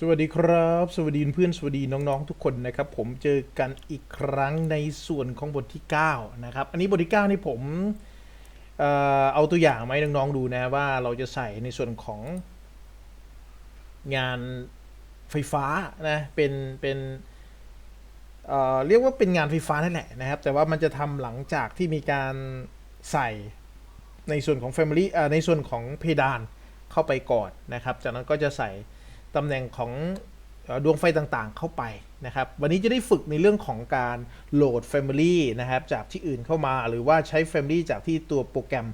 สวัสดีครับ สวัสดีเพื่อนสวัสดีน้องๆ ทุกคนนะครับ ผมเจอกันอีกครั้งในส่วนของบทที่9นะครับอันนี้บทที่9นี่ผมเอ่อเอาตัวอย่างมาให้น้องๆดูนะว่าเราจะใส่ในส่วนของงานไฟฟ้านะเป็นเป็นเอ่อเรียกว่าเป็นงานไฟฟ้านั่นแหละนะครับ แต่ว่ามันจะทำหลังจากที่มีการใส่ในส่วนของ Family เอ่อในส่วนของเพดานเข้าไปก่อนนะครับ จากนั้นก็จะใส่ ตำแหน่งของดวงไฟต่างๆเข้าไปนะครับ วันนี้จะได้ฝึกในเรื่องของการโหลด Family นะครับ จากที่อื่นเข้ามาหรือว่าใช้ Family จากที่ตัวโปรแกรม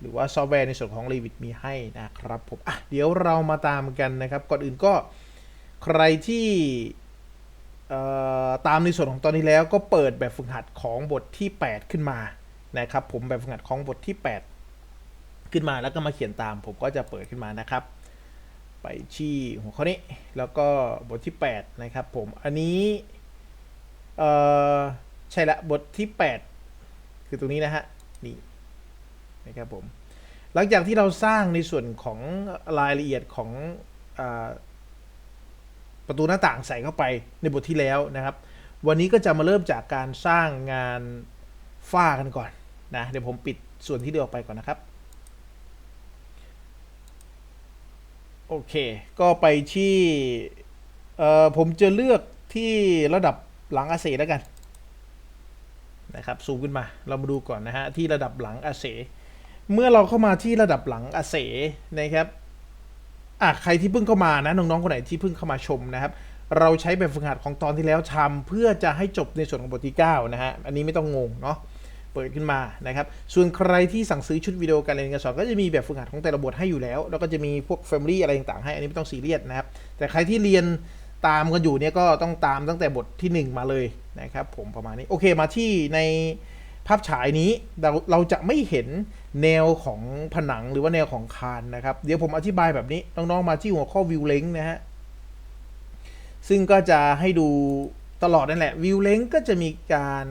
หรือว่าซอฟต์แวร์ในส่วนของ Revit มีให้นะครับผมอะเดี๋ยวเรามาตามกันนะครับ ก่อนอื่นก็ใครที่ตามในส่วนของตอนนี้แล้วก็เปิดแบบฝึกหัดของบทที่ 8 ขึ้นมานะครับ ผมแบบฝึกหัดของบทที่ 8 ขึ้นมาแล้วก็มาเขียนตาม ผมก็จะเปิดขึ้นมานะครับ ไปที่หัวข้อนี้ แล้วก็บทที่ 8 นะครับผม อันนี้เออใช่ละบทที่ 8 คือตรงนี้นะฮะ นี่นะครับผม หลังจากที่เราสร้างในส่วนของรายละเอียดของอประตูหน้าต่างใส่เข้าไปในบทที่แล้วนะครับ วันนี้ก็จะมาเริ่มจากการสร้างงานฝ้ากันก่อนนะ เดี๋ยวผมปิดส่วนที่เหลือออกไปก่อนนะครับ โอเค ก็ไปที่เอ่อผมจะเลือกที่ระดับหลังอาเซแล้วกันนะครับซูมขึ้นมาเรามาดูก่อนนะฮะที่ระดับหลังอาเซเมื่อเราเข้ามาที่ระดับหลังอาเซนะครับอะใครที่เพิ่งเข้ามานะน้องๆคนไหนที่เพิ่งเข้ามาชมนะครับ เราใช้แบบฝึกหัดของตอนที่แล้วทำเพื่อจะให้จบในส่วนของบทที่9นะฮะอันนี้ไม่ต้องงงเนาะ เปิดขึ้นมานะครับ ส่วนใครที่สั่งซื้อชุดวิดีโอการเรียนการสอนก็จะมีแบบฝึกหัดของแต่ละบทให้อยู่แล้ว แล้วก็จะมีพวก Family อะไรต่างๆให้ อันนี้ไม่ต้องซีเรียสนะครับ แต่ใครที่เรียนตามกันอยู่เนี่ยก็ต้องตามตั้งแต่บททีหนึ่1 มาเลยนะครับผมประมาณนี้ โอเคมาที่ในภาพฉายนี้เราเราจะไม่เห็นแนวของผนังหรือว่าแนวของคานนะครับ เดี๋ยวผมอธิบายแบบนี้น้องๆมาที่หัวข้อ View Length นะฮะซึ่งก็จะให้ดูตลอดนั่นแหละ View Length ก็จะมีการ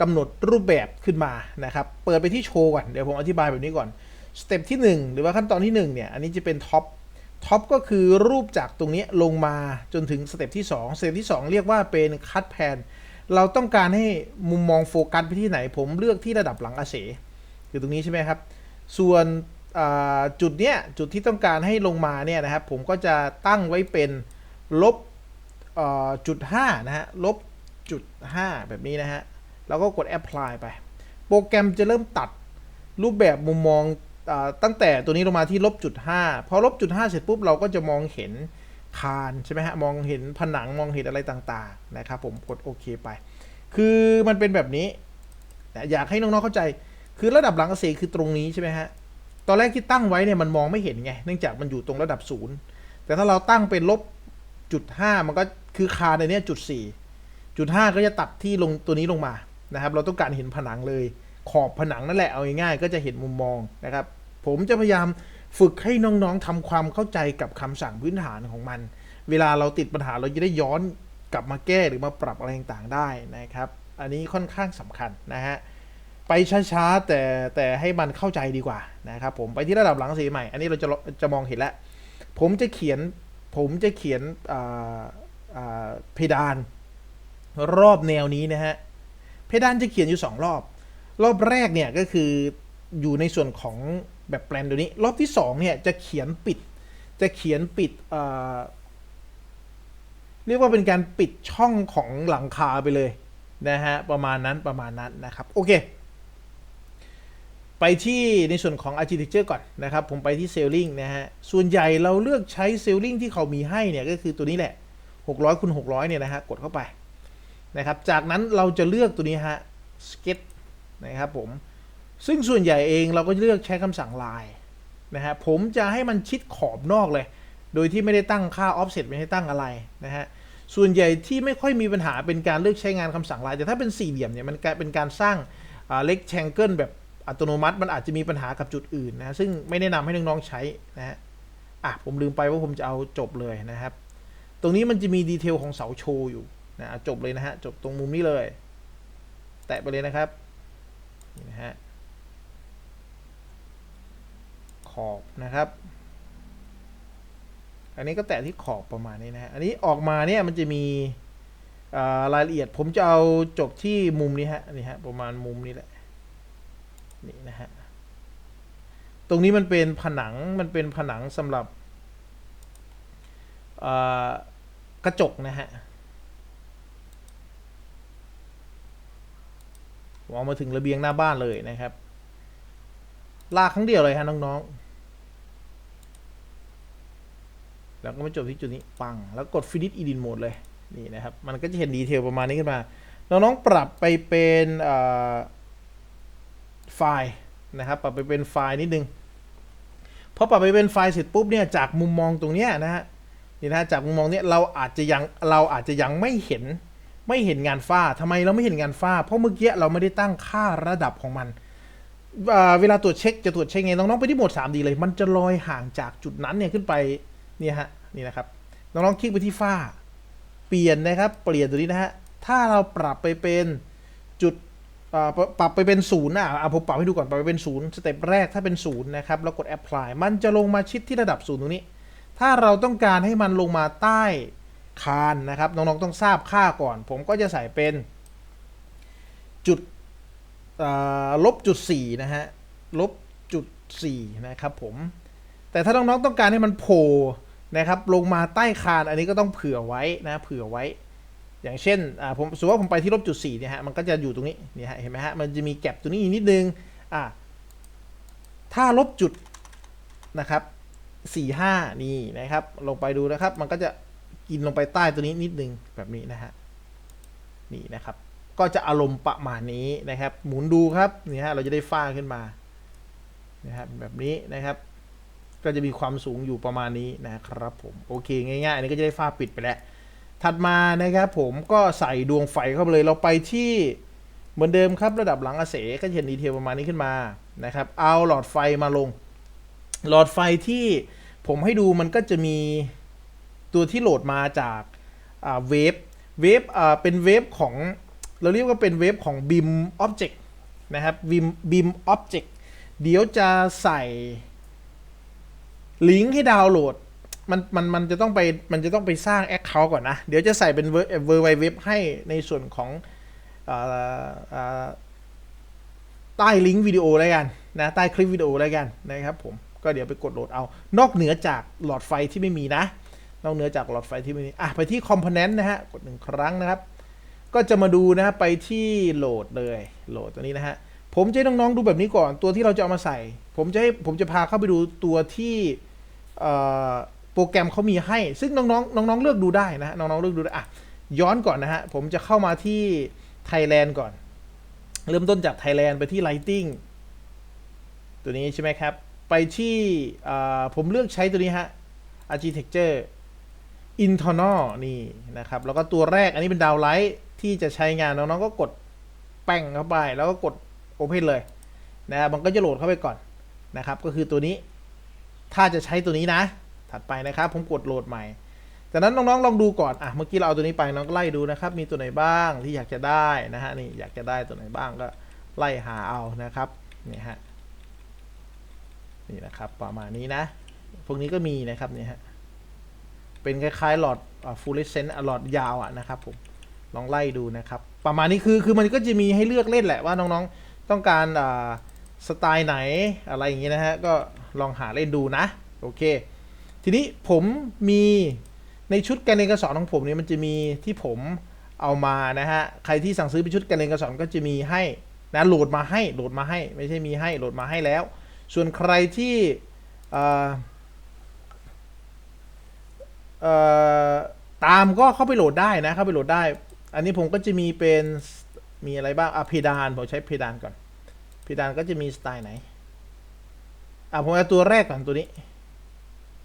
กำหนดรูปแบบขึ้นมานะครับ เปิดไปที่โชว์ก่อน เดี๋ยวผมอธิบายแบบนี้ก่อน สเต็ปที่ 1 หรือว่าขั้นตอนที่ 1 เนี่ย อันนี้จะเป็นท็อป ท็อปก็คือรูปจากตรงนี้ลงมาจนถึงสเต็ปที่ 2 สเต็ปที่ 2 เรียกว่าเป็นคัตแพน เราต้องการให้มุมมองโฟกัสไปที่ไหน ผมเลือกที่ระดับหลังอาเสคือตรงนี้ใช่ไหมครับ ส่วนจุดเนี้ยจุดที่ต้องการให้ลงมาเนี่ยนะครับ ผมก็จะตั้งไว้เป็นลบจุด5นะฮะ ลบจุด5แบบนี้นะฮะ แล้วก็กด apply ไป โปรแกรมจะเริ่มตัดรูปแบบมุมมองอตั้งแต่ตัวนี้ลงมาที่ลบจุด5พอลบจุด5เสร็จปุ๊บเราก็จะมองเห็นคานใช่ไหมฮะ มองเห็นผนังมองเห็นอะไรต่างๆนะครับผมกดโอเคไป คือมันเป็นแบบนี้อยากให้น้องๆเข้าใจ คือระดับหลังเกษตรคือตรงนี้ใช่ไหมฮะตอนแรกที่ตั้งไว้เนี่ยมันมองไม่เห็นไง เนื่องจากมันอยู่ตรงระดับศูนย์แต่ถ้าเราตั้งเป็นลบจุดห้ามันก็คือคานในนี้จุดสี่จุดห้าก็จะตัดที่ลงตัวนี้ลงมา นะครับ เราต้องการเห็นผนังเลย ขอบผนังนั่นแหละ เอาง่ายๆก็จะเห็นมุมมองนะครับ ผมจะพยายามฝึกให้น้องๆทำความเข้าใจกับคำสั่งพื้นฐานของมัน เวลาเราติดปัญหาเราจะได้ย้อนกลับมาแก้หรือมาปรับอะไรต่างๆได้นะครับ อันนี้ค่อนข้างสำคัญนะฮะไปช้าๆแต่แต่ให้มันเข้าใจดีกว่านะครับผมไปที่ระดับหลังสีใหม่ อันนี้เราจะจะมองเห็นแล้วผมจะเขียนผมจะเขียนเพดานรอบแนวนี้นะฮะ เพดานจะเขียนอยู่สองรอบ รอบแรกเนี่ยก็คืออยู่ในส่วนของแบบแปลนตัวนี้ รอบที่สองเนี่ยจะเขียนปิด จะเขียนปิดอ่าเรียกว่าเป็นการปิดช่องของหลังคาไปเลยนะฮะประมาณนั้นประมาณนั้นนะครับโอเค ไปที่ในส่วนของ architecture ก่อนนะครับ ผมไปที่ sailing นะฮะส่วนใหญ่เราเลือกใช้ sailing ที่เขามีให้เนี่ยก็คือตัวนี้แหละ600คูณ600เนี่ยนะฮะกดเข้าไป นะครับ จากนั้นเราจะเลือกตัวนี้ฮะ sketch นะครับผม ซึ่งส่วนใหญ่เองเราก็เลือกใช้คำสั่ง line นะฮะ ผมจะให้มันชิดขอบนอกเลย โดยที่ไม่ได้ตั้งค่า offset ไม่ได้ตั้งอะไรนะฮะ ส่วนใหญ่ที่ไม่ค่อยมีปัญหาเป็นการเลือกใช้งานคำสั่ง line แต่ถ้าเป็นสี่เหลี่ยมเนี่ยมันกลายเป็นการสร้างเล็กแชงเกิลแบบอัตโนมัติมันอาจจะมีปัญหากับจุดอื่นนะซึ่งไม่แนะนำให้น้องๆใช้นะฮะอะผมลืมไปว่าผมจะเอาจบเลยนะครับ ตรงนี้มันจะมีดีเทลของเสาโชว์อยู่ นะอะจบเลยนะฮะจบตรงมุมนี้เลย แตะไปเลยนะครับนี่นะฮะขอบนะครับ อันนี้ก็แตะที่ขอบประมาณนี้นะฮะอันนี้ออกมาเนี่ยมันจะมีรายละเอียดผมจะเอาจบที่มุมนี้ฮะนี่ฮะประมาณมุมนี้แหละนี่นะฮะตรงนี้มันเป็นผนังมันเป็นผนังสำหรับกระจกนะฮะผม เอามาถึงระเบียงหน้าบ้านเลยนะครับ ลากครั้งเดียวเลยฮะน้องๆ แล้วก็มาจบที่จุดนี้ปัง แล้วกด finish edit mode เลยนี่นะครับ มันก็จะเห็นดีเทลประมาณนี้ขึ้นมา น้องๆ ปรับไปเป็นไฟล์นะครับ ปรับไปเป็นไฟล์นิดนึงพอปรับไปเป็นไฟล์เสร็จปุ๊บเนี่ยจากมุมมองตรงเนี้ยนะฮะนี่นะฮะจากมุมมองเนี้ยเราอาจจะยังเราอาจจะยังไม่เห็น ไม่เห็นงานฝ้าทำไมเราไม่เห็นงานฝ้า เพราะเมื่อกี้เราไม่ได้ตั้งค่าระดับของมันเวลาตรวจเช็คจะตรวจเช็คไงน้องๆไปที่โหมด 3D เลย มันจะลอยห่างจากจุดนั้นเนี่ยขึ้นไปเนี่ยฮะนี่นะครับน้องๆคลิกไปที่ฝ้า เปลี่ยนนะครับ เปลี่ยนตัวนี้นะฮะถ้าเราปรับไปเป็นจุดปรับไปเป็นศูนย์นะอะผมปรับให้ดูก่อนปรับไปเป็นศูนย์สเต็ปแรกถ้าเป็นศูนย์นะครับแล้วกด apply มันจะลงมาชิดที่ระดับศูนย์ตรงนี้ ถ้าเราต้องการให้มันลงมาใต้ คานนะครับ น้องๆต้องทราบค่าก่อน ผมก็จะใส่เป็นจุดลบจุดสี่นะฮะลบจุดสี่นะครับผม แต่ถ้าน้องๆต้องการให้มันโผล่นะครับ ลงมาใต้คานอันนี้ก็ต้องเผื่อไว้นะเผื่อไว้ อย่างเช่นผมสมมติว่าผมไปที่ลบจุดสี่เนี่ยฮะมันก็จะอยู่ตรงนี้เนี่ยฮะเห็นไหมฮะมันจะมีแก็บตัวนี้อีกนิดนึงอ่าถ้าลบจุดนะครับสี่ห้านี่นะครับ ลงไปดูนะครับ มันก็จะ กินลงไปใต้ตัวนี้นิดนึงแบบนี้นะฮะนี่นะครับ ก็จะอารมณ์ประมาณนี้นะครับ หมุนดูครับนี่ฮะเราจะได้ฝ้าขึ้นมานะครับแบบนี้นะครับ ก็จะมีความสูงอยู่ประมาณนี้นะครับผมโอเคง่ายๆอันนี้ก็จะได้ฝ้าปิดไปแล้วถัดมานะครับผมก็ใส่ดวงไฟเข้าไปเลยเราไปที่เหมือนเดิมครับระดับหลังอาเสก็จะเห็นดีเทลประมาณนี้ขึ้นมานะครับ เอาหลอดไฟมาลง หลอดไฟที่ผมให้ดูมันก็จะมี ตัวที่โหลดมาจากเวฟเวฟเป็นเวฟของเราเรียกว่าเป็นเวฟของ BIM Object นะครับ BIM BIM Object เดี๋ยวจะใส่ลิงก์ให้ดาวน์โหลดมันมันมันจะต้องไปมันจะต้องไปสร้าง Account ก่อนนะ เดี๋ยวจะใส่เป็นเวอร์เวอร์ไวเว็บให้ในส่วนของออใต้ลิงก์วิดีโอแล้วกันนะใต้คลิปวิดีโอแล้วกันนะครับผมก็เดี๋ยวไปกดโหลดเอา นอกเหนือจากหลอดไฟที่ไม่มีนะ นอกเหนือจากหลอดไฟที่ไม่มีอะไปที่ Component นะฮะ กดหนึ่งครั้งนะครับ ก็จะมาดูนะฮะไปที่โหลดเลยโหลดตัวนี้นะฮะ ผมจะให้น้องๆดูแบบนี้ก่อนตัวที่เราจะเอามาใส่ ผมจะให้ผมจะพาเข้าไปดูตัวที่โปรแกรมเขามีให้ ซึ่งน้องๆน้องๆเลือกดูได้นะฮะน้องๆเลือกดูได้อะย้อนก่อนนะฮะ ผมจะเข้ามาที่ Thailand ก่อน เริ่มต้นจาก Thailand ไปที่ Lighting ตัวนี้ใช่ไหมครับ ไปที่ผมเลือกใช้ตัวนี้ฮะ Architecture internal นี่นะครับ แล้วก็ตัวแรกอันนี้เป็นดาวไลท์ที่จะใช้งานน้องๆก็กดแป้งเข้าไป แล้วก็กด Open เลยนะครับมันก็จะโหลดเข้าไปก่อนนะครับ ก็คือตัวนี้ ถ้าจะใช้ตัวนี้นะ ถัดไปนะครับ ผมกดโหลดใหม่ จากนั้นน้องๆลองดูก่อนอะเมื่อกี้เราเอาตัวนี้ไปน้องก็ไล่ดูนะครับ มีตัวไหนบ้างที่อยากจะได้นะฮะนี่อยากจะได้ตัวไหนบ้างก็ไล่หาเอานะครับนี่ฮะนี่นะครับประมาณนี้นะ พวกนี้ก็มีนะครับนี่ฮะ เป็นคล้ายๆหลอดฟูลเลเซนต์หลอดยาวอะนะครับผมลองไล่ดูนะครับ ประมาณนี้คือคือมันก็จะมีให้เลือกเล่นแหละว่าน้องๆต้องการสไตล์ไหนอะไรอย่างงี้นะฮะก็ลองหาเล่นดูนะโอเค ทีนี้ผมมีในชุดการเรียนการสอนของผมเนี่ยมันจะมีที่ผมเอามานะฮะใครที่สั่งซื้อเป็นชุดการเรียนการสอนก็จะมีให้นะโหลดมาให้โหลดมาให้ไม่ใช่มีให้โหลดมาให้แล้ว ส่วนใครที่อ่อเอ่อ ตามก็เข้าไปโหลดได้นะเข้าไปโหลดได้ อันนี้ผมก็จะมีเป็นมีอะไรบ้างอะเพดานผมใช้เพดานก่อนเพดานก็จะมีสไตล์ไหนอะผมเอาตัวแรกก่อนตัวนี้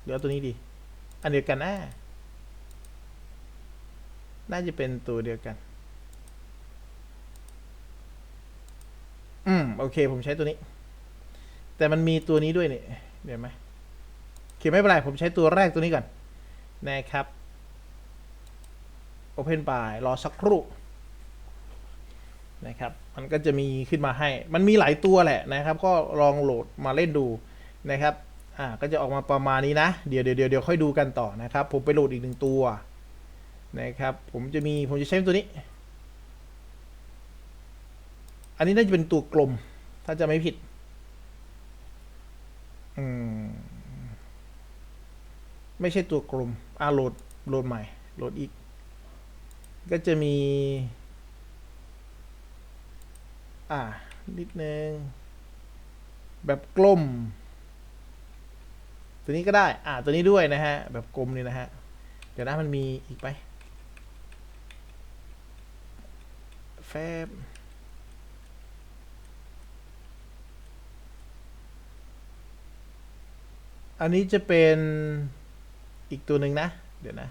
หรือเอาตัวนี้ดี อันเดียวกันนะน่าจะเป็นตัวเดียวกัน อืม โอเค ผมใช้ตัวนี้ แต่มันมีตัวนี้ด้วยนี่เดี๋ยวไหมโอเคไม่เป็นไร ผมใช้ตัวแรกตัวนี้ก่อน นะครับ Open ไปรอสักครู่นะครับ มันก็จะมีขึ้นมาให้ มันมีหลายตัวแหละนะครับ ก็ลองโหลดมาเล่นดูนะครับ อ่า ก็จะออกมาประมาณนี้นะ เดี๋ยวเดี๋ยวเดี๋ยวค่อยดูกันต่อนะครับ ผมไปโหลดอีกหนึ่งตัวนะครับ ผมจะมี ผมจะใช้ตัวนี้ อันนี้น่าจะเป็นตัวกลม ถ้าจะไม่ผิด อืม ไม่ใช่ตัวกลม อ่าโหลดโหลดใหม่โหลดอีก ก็จะมี อ่า นิดนึง แบบกลม ตัวนี้ก็ได้ อ่า ตัวนี้ด้วยนะฮะ แบบกลมนี่นะฮะ เดี๋ยวนะมันมีอีกไหมแฟบอันนี้จะเป็น อีกตัวหนึ่งนะ เดี๋ยวนะ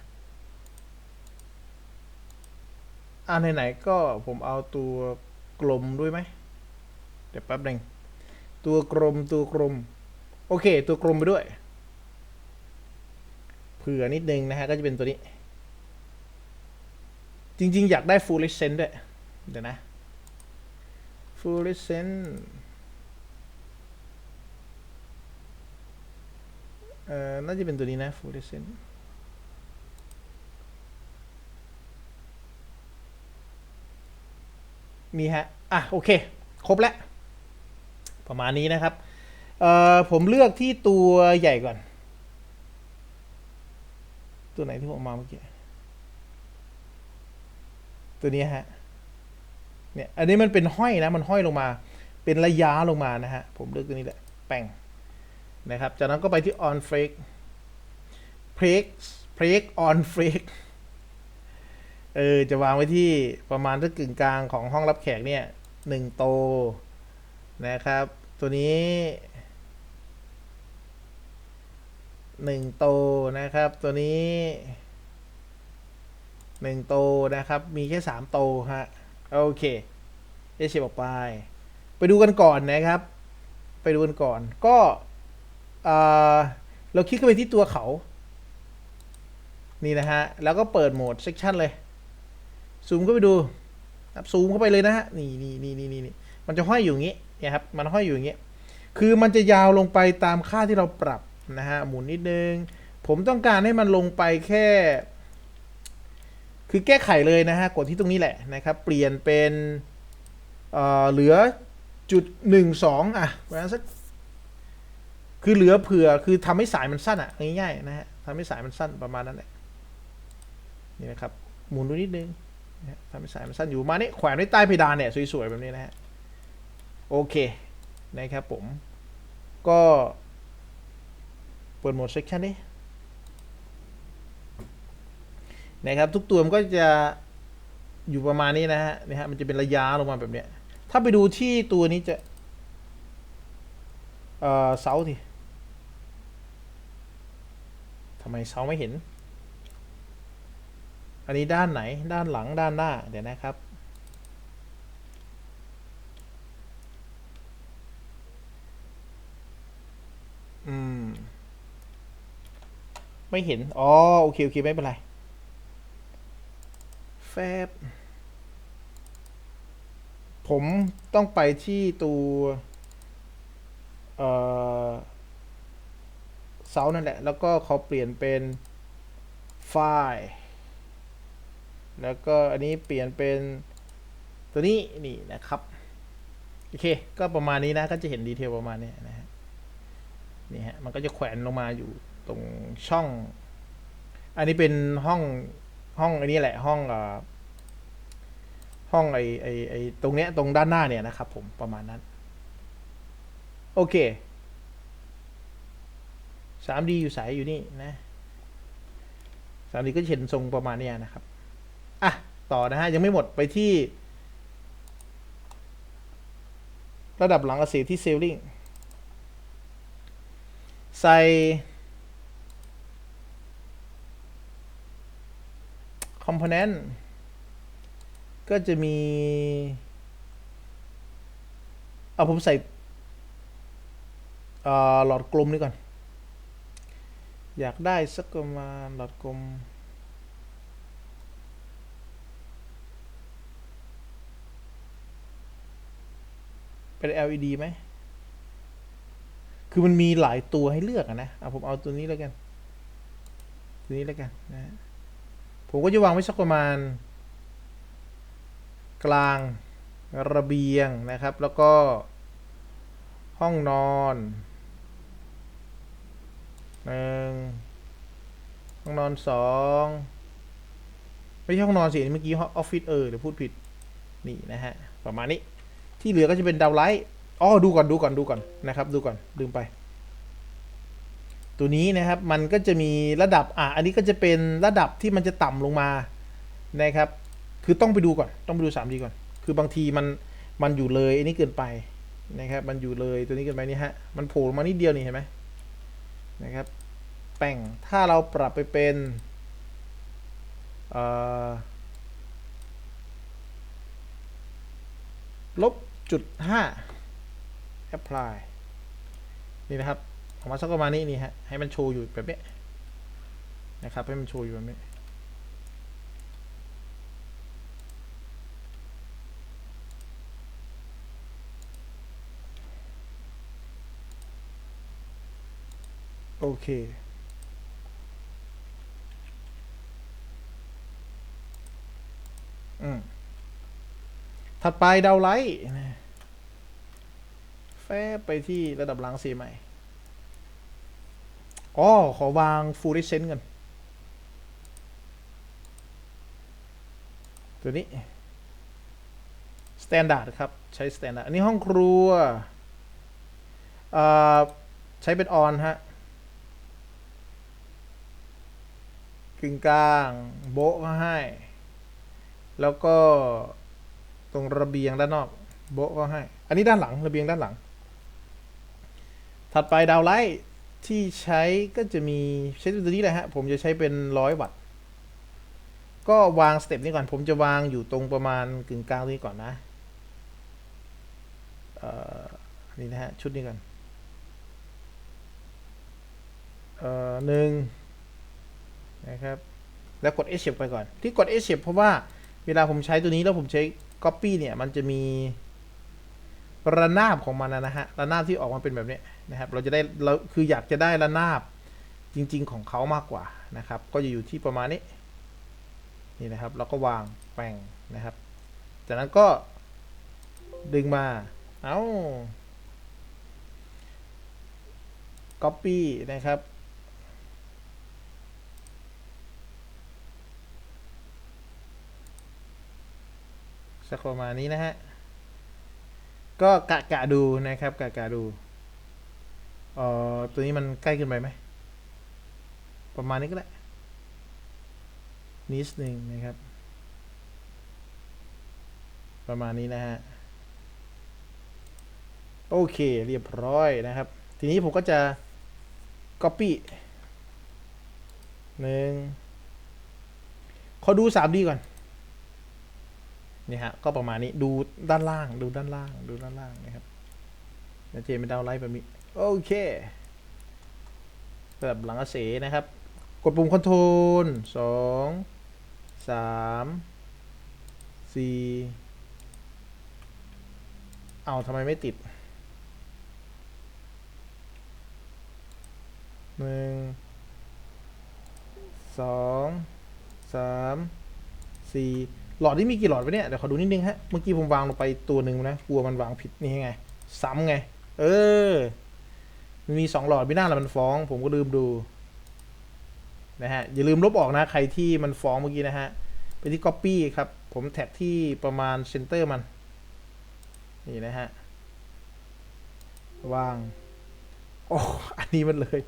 อ่าไหนๆก็ผมเอาตัวกลมด้วยไหมเดี๋ยวแป๊บหนึ่งตัวกลมตัวกลม โอเค ตัวกลมไปด้วย เผื่อนิดนึงนะฮะ ก็จะเป็นตัวนี้ จริง ๆ อยากได้ fluorescent ด้วย เดี๋ยวนะ fluorescent เอ่อน่าจะเป็นตัวนี้นะ fluorescent มีฮะ อะ โอเค ครบแล้ว ประมาณนี้นะครับ เอ่อ ผมเลือกที่ตัวใหญ่ก่อน ตัวไหนที่ผมมาเมื่อกี้ ตัวนี้ฮะ เนี่ย อันนี้มันเป็นห้อยนะ มันห้อยลงมา เป็นระยะลงมานะฮะ ผมเลือกตัวนี้แหละ แป้ง นะครับ จากนั้นก็ไปที่ on freak break break on freak เออ จะวางไว้ที่ประมาณถ้ากึ่งกลางของห้องรับแขกเนี่ยหนึ่งโตนะครับ ตัวนี้หนึ่งโตนะครับ ตัวนี้หนึ่งโตนะครับ มีแค่สามโตฮะ โอเคเอเชียบอกไป ไปดูกันก่อนนะครับ ไปดูกันก่อน ก็ เราคลิกเข้าไปที่ตัวเขา นี่นะฮะ แล้วก็เปิดโหมดเซ c ชั o นเลย ซูมเข้าไปดูซูมเข้าไปเลยนะฮะ นี่นี่นี่นี่นี่มันจะห้อยอยู่อย่างนี้นี่ครับ มันห้อยอยู่อย่างนี้ คือมันจะยาวลงไปตามค่าที่เราปรับนะฮะ หมุนนิดนึง ผมต้องการให้มันลงไปแค่ คือแก้ไขเลยนะฮะ กดที่ตรงนี้แหละนะครับ เปลี่ยนเป็น เอ่อ เหลือจุดหนึ่งสองอะประมาณสัก คือเหลือเผื่อคือทำให้สายมันสั้นอะง่ายๆนะฮะทำให้สายมันสั้นประมาณนั้นแหละนี่นะครับหมุนดูนิดนึงทำให้สายมันสั้นอยู่มาณนี้แขวนไว้ใต้เพดานเนี่ยสวยๆแบบนี้นะฮะโอเคนะครับผม ก็เปิดโหมดเซ c ชั o นดินะครับทุกตัวมันก็จะอยู่ประมาณนี้นะฮะนี่ฮะมันจะเป็นระยะลงมาแบบเนี้ยถ้าไปดูที่ตัวนี้จะ เอ่อเสาทีำไมเสาไม่เห็น อันนี้ด้านไหน ด้านหลัง ด้านหน้า เดี๋ยวนะครับ อืม ไม่เห็น อ๋อ โอเค โอเค ไม่เป็นไร แฟบ ผมต้องไปที่ตัว เอ่อ เสานั่นแหละ แล้วก็เขาเปลี่ยนเป็นไฟล์แล้วก็อันนี้เปลี่ยนเป็นตัวนี้นี่นะครับ โอเค ก็ประมาณนี้นะ ก็จะเห็นดีเทลประมาณนี้นะฮะนี่ฮะ มันก็จะแขวนลงมาอยู่ตรงช่อง อันนี้เป็นห้องห้องอันนี้แหละห้องอ่อห้องไอไอไอตรงเนี้ยตรงด้านหน้าเนี่ยนะครับผมประมาณนั้น โอเค 3D อยู่สายอยู่นี่นะ 3D ก็เห็นทรงประมาณเนี้ยนะครับ อะ ต่อนะฮะ ยังไม่หมดไปที่ ระดับหลังกระสีที่เซลลิงใส่คอมโพเนนต์ก็จะมี เอาผมใส่หลอดกลมนี่ก่อน อยากได้สักประมาณหลอดกลมเป็น LED ไหม คือมันมีหลายตัวให้เลือกอะนะเอาผมเอาตัวนี้แล้วกัน ตัวนี้แล้วกันนะฮะผมก็จะวางไว้สักประมาณ กลางระเบียงนะครับ แล้วก็ห้องนอน หนึ่งห้องนอนสองไม่ใช่ห้องนอนสิเมื่อกี้ออฟฟิศเออเดี๋ยวพูดผิดนี่นะฮะประมาณนี้ที่เหลือก็จะเป็นดาวไลท์อ๋อดูก่อนดูก่อนดูก่อนนะครับดูก่อนลืมไป ตัวนี้นะครับมันก็จะมีระดับอะอันนี้ก็จะเป็นระดับที่มันจะต่ำลงมานะครับคือต้องไปดูก่อนต้องไปดู 3D ก่อน คือบางทีมันมันอยู่เลยอันนี้เกินไปนะครับมันอยู่เลยตัวนี้เกินไปนี่ฮะมันโผล่ลงมานิดเดียวนี่เห็นไหมนะครับ แป่ง ถ้าเราปรับไปเป็น ลบจุดห้า apply นี่นะครับออกมาสักประมาณนี้นี่ฮะ ให้มันโชว์อยู่แบบนี้นะครับ ให้มันโชว์อยู่แบบนี้โอเค อืม ถัดไปดาวไลท์แฟบไปที่ระดับหลังสีใหม่อ๋อขอวางฟูริเซนกัน ตัวนี้สแตนดาร์ดครับ ใช้สแตนดาร์ดอันนี้ห้องครัวใช้เป็นออนฮะกึ่งกลาง โบะก็ให้ แล้วก็ตรงระเบียงด้านนอก โบะก็ให้ อันนี้ด้านหลังระเบียงด้านหลัง ถัดไปดาวไลท์ที่ใช้ก็จะมีใช้ตัวนี้แหละฮะ ผมจะใช้เป็นร้อยวัตต์ก็วางสเต็ปนี้ก่อน ผมจะวางอยู่ตรงประมาณกึ่งกลางนี้ก่อนนะนนี้นะฮะ ชุดนี้ก่อนเอ่อหนึ่งนะครับ แล้วกด Escape ไปก่อน ที่กด Escape เพราะว่า เวลาผมใช้ตัวนี้แล้วผมใช้ Copy เนี่ย มันจะมีระนาบของมันนะฮะระนาบที่ออกมาเป็นแบบนี้นะครับ เราจะได้เราคืออยากจะได้ระนาบจริง ๆ ของเขามากกว่านะครับ ก็จะอยู่ที่ประมาณนี้นี่นะครับแล้วก็วางแปลงนะครับ จากนั้นก็ดึงมาเอา้า Copy นะครับ สักประมาณนี้นะฮะ ก็กะกะดูนะครับ กะกะดูเอ่อตัวนี้มันใกล้เกินไปไหม ประมาณนี้ก็ได้ นิดนึงนะครับ ประมาณนี้นะฮะ โอเคเรียบร้อยนะครับ ทีนี้ผมก็จะ Copy หนึ่งขอดู 3D ก่อน นี่ฮะก็ประมาณนี้ดูด้านล่างดูด้านล่างดูด้านล่างนะครับเจเป็นดาวไลท์แบบนี้โอเคแบบหลังอาเสนะครับ กดปุ่มคอนโทรลสองสามสี่เอาทำไมไม่ติดหนึ่งสองสามสี่ หลอดที่มีกี่หลอดวะเนี่ย เดี๋ยวขอดูนิดนึงฮะ เมื่อกี้ผมวางลงไปตัวหนึ่งนะ กลัวมันวางผิดนี่ไง ซ้ำไง เออมันมีสองหลอดไม่น่าละมันฟ้อง ผมก็ลืมดู นะฮะ อย่าลืมลบออกนะ ใครที่มันฟ้องเมื่อกี้นะฮะ ไปที่ Copy ครับ ผมแท็กที่ประมาณเซนเตอร์มัน นี่นะฮะ วาง โอ้ อันนี้มันเลย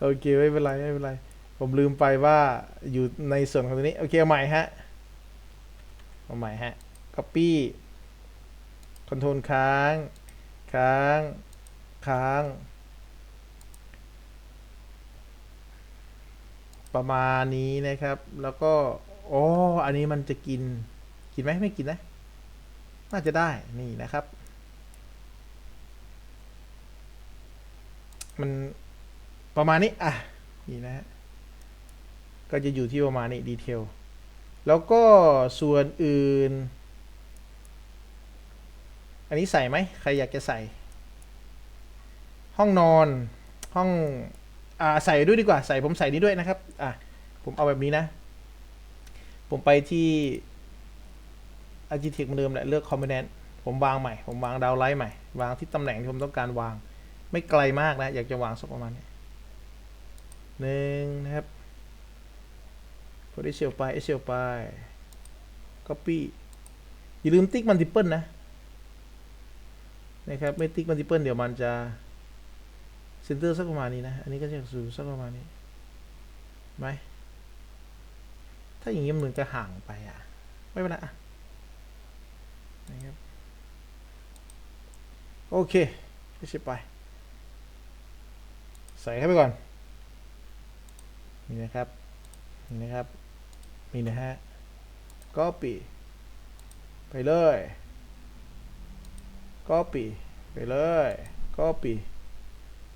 โอเค ไม่เป็นไร ไม่เป็นไร ผมลืมไปว่าอยู่ในส่วนของตัวนี้ โอเคเอาใหม่ฮะ เอาใหม่ฮะ copy คอนโทรลค้าง ค้าง ค้าง ประมาณนี้นะครับ แล้วก็อ๋ออันนี้มันจะกิน กินไหมไม่กินนะ น่าจะได้นี่นะครับ มันประมาณนี้ อะ นี่นะฮะ ก็จะอยู่ที่ประมาณนี้ดีเทล แล้วก็ส่วนอื่น อันนี้ใส่ไหมใครอยากจะใส่ ห้องนอนห้องอ่าใส่ด้วยดีกว่าใส่ผมใส่นี้ด้วยนะครับอะผมเอาแบบนี้นะ ผมไปที่ Architect เหมือนเดิมแหละเลือก Component ผมวางใหม่ ผมวางดาวไลท์ใหม่ วางที่ตำแหน่งที่ผมต้องการวาง ไม่ไกลมากนะ อยากจะวางสักประมาณนี้หนึ่งนะครับ กดเอเชียไปเอเชียไป Copy อย่าลืมติ๊กมันติเปิลนะ นะครับ ไม่ติ๊กมันติเปิลเดี๋ยวมันจะเซนเตอร์สักประมาณนี้นะ อันนี้ก็จะสูสักประมาณนี้ไหมถ้าอย่างนี้มันเหมือนจะห่างไปอะ ไม่เป็นไรอะนะครับ โอเคก็ชิบไป ใส่เข้าไปก่อน นี่นะครับ นี่นะครับ นี่นะฮะก็ปีไปเลยก็ปีไปเลยก็ปี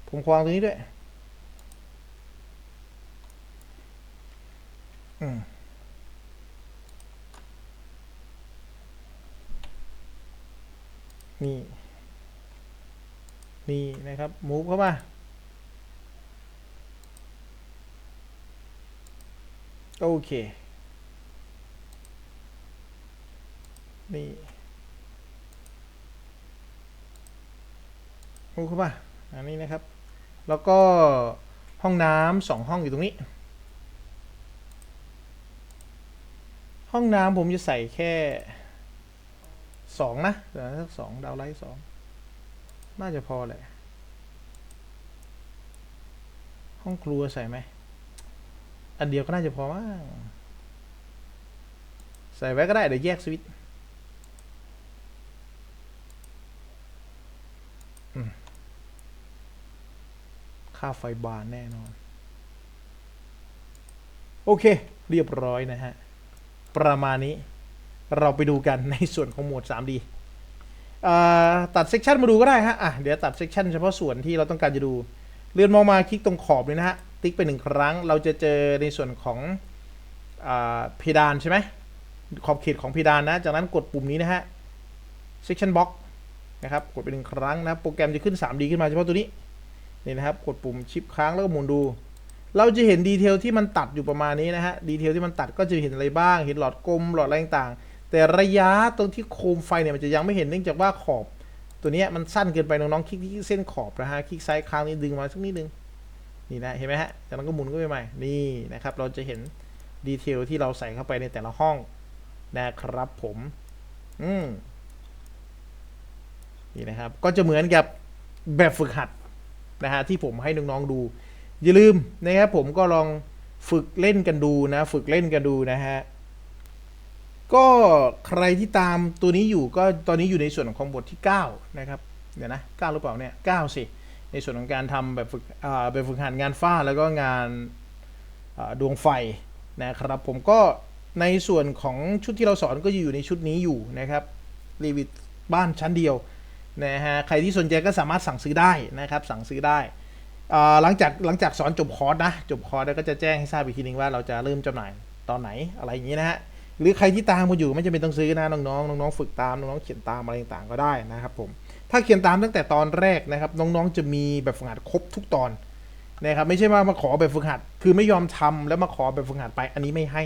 ผมควางตรงนี้ด้วยอืมนี่ นี่นะครับมูฟเข้ามา โอเค นี่มูฟเข้ามาอันนี้นะครับ แล้วก็ห้องน้ำสองห้องอยู่ตรงนี้ ห้องน้ำผมจะใส่แค่สองนะเดี๋ยวสักสองดาวไลท์สองน่าจะพอแหละ ห้องครัวใส่ไหม อันเดียวก็น่าจะพอมั้งใส่ไว้ก็ได้เดี๋ยวแยกสวิตช์ ค่าไฟบานแน่นอน โอเค เรียบร้อยนะฮะ ประมาณนี้เราไปดูกันในส่วนของโหมด 3D ตัดเซกชันมาดูก็ได้ฮะอะเดี๋ยวตัดเซกชันเฉพาะส่วนที่เราต้องการจะดู เลื่อนมองมาคลิกตรงขอบเลยนะฮะ ติ๊กไปหนึ่งครั้ง เราจะเจอในส่วนของอเพดานใช่ไหมขอบเขตของเพดานนะ จากนั้นกดปุ่มนี้นะฮะ section box นะครับ กดไปหนึ่งครั้งนะ โปรแกรมจะขึ้น 3D ขึ้นมาเฉพาะตัวนี้ นี่นะครับ กดปุ่มชิปค้างแล้วก็หมุนดู เราจะเห็นดีเทลที่มันตัดอยู่ประมาณนี้นะฮะ ดีเทลที่มันตัดก็จะเห็นอะไรบ้าง เห็นหลอดกลม หลอดอะไรต่างๆ แต่ระยะตรงที่โคมไฟเนี่ยมันจะยังไม่เห็นเนื่องจากว่าขอบ ตัวเนี้ยมันสั้นเกินไปน้องๆ คลิกที่เส้นขอบนะฮะ คลิกซ้ายค้างนี้ดึงมาสักนิดนึง นี่นะ เห็นไหมฮะ จากนั้นก็หมุนเข้าไปใหม่ นี่นะครับ เราจะเห็นดีเทลที่เราใส่เข้าไปในแต่ละห้องนะครับผม อืมนี่นะครับ ก็จะเหมือนกับแบบฝึกหัด นะฮะที่ผมให้น้องๆดู อย่าลืมนะครับผมก็ลองฝึกเล่นกันดูนะ ฝึกเล่นกันดูนะฮะก็ใครที่ตามตัวนี้อยู่ก็ตอนนี้อยู่ในส่วนของบทที่ 9 นะครับเดี๋ยวนะ9หรือเปล่าเนี่ย9สิ ในส่วนของการทำแบบฝึกแบบฝึกหัดงานฝ้าแล้วก็งานดวงไฟนะครับผมก็ในส่วนของชุดที่เราสอนก็อยู่ในชุดนี้อยู่นะครับรีวิวบ้านชั้นเดียว นะฮะใครที่สนใจก็สามารถสั่งซื้อได้นะครับ สั่งซื้อได้หลังจากหลังจากสอนจบคอร์สนะจบคอร์สแล้วก็จะแจ้งให้ทราบอีกทีนึงว่าเราจะเริ่มจำหน่ายตอนไหนอะไรอย่างนี้นะฮะหรือใครที่ตามมาอยู่ไม่จำเป็นต้องซื้อนะน้องๆน้องๆฝึกตามน้องๆเขียนตามอะไรต่างๆก็ได้นะครับผมถ้าเขียนตามตั้งแต่ตอนแรกนะครับ น้องๆจะมีแบบฝึกหัดครบทุกตอนนะครับไม่ใช่ว่ามาขอแบบฝึกหัด คือไม่ยอมทำแล้วมาขอแบบฝึกหัดไปอันนี้ไม่ให้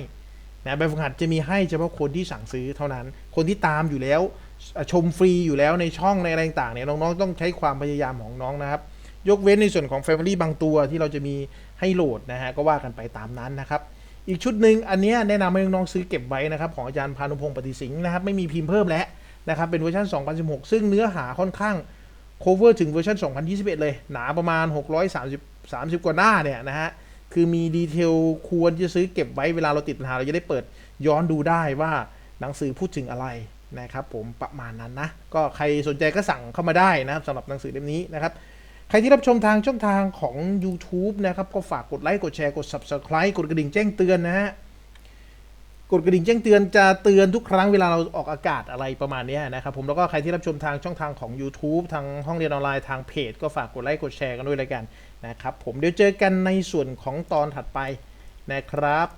นะแบบฝึกหัดจะมีให้เฉพาะคนที่สั่งซื้อเท่านั้น คนที่ตามอยู่แล้ว ชมฟรีอยู่แล้วในช่องในอะไรต่างเนี่ยน้องๆต้องใช้ความพยายามของน้องนะครับ ยกเว้นในส่วนของ Family บางตัวที่เราจะมีให้โหลดนะฮะก็ว่ากันไปตามนั้นนะครับ อีกชุดหนึ่งอันเนี้ยแนะนำให้น้องๆซื้อเก็บไว้นะครับของอาจารย์พานุพงศ์ปฏิสิงห์นะครับไม่มีพิมพ์เพิ่มแล้วนะครับเป็นเวอร์ชัน2016 ซึ่งเนื้อหาค่อนข้าง cover ถึงเวอร์ชัน2021 เลย หนาประมาณ 630 30 กว่าหน้าเนี่ยนะฮะคือมีดีเทลควรจะซื้อเก็บไว้เวลาเราติดปัญหาเราจะได้เปิดย้อนดูได้ว่าหนังสือพูดถึงอะไร นะครับผมประมาณนั้นนะ ก็ใครสนใจก็สั่งเข้ามาได้นะครับสำหรับหนังสือเล่มนี้นะครับใครที่รับชมทางช่องทางของ YouTube นะครับ ก็ฝากกดไลค์กดแชร์กด Subscribe กดกระดิ่งแจ้งเตือนนะฮะกดกระดิ่งแจ้งเตือนจะเตือนทุกครั้งเวลาเราออกอากาศอะไรประมาณนี้นะครับผมแล้วก็ใครที่รับชมทางช่องทางของ YouTube ทางห้องเรียนออนไลน์ทางเพจ ก็ฝากกดไลค์กดแชร์กันด้วยล้วกันนะครับผมเดี๋ยวเจอกันในส่วนของตอนถัดไปนะครับ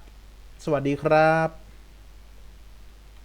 สวัสดีครับ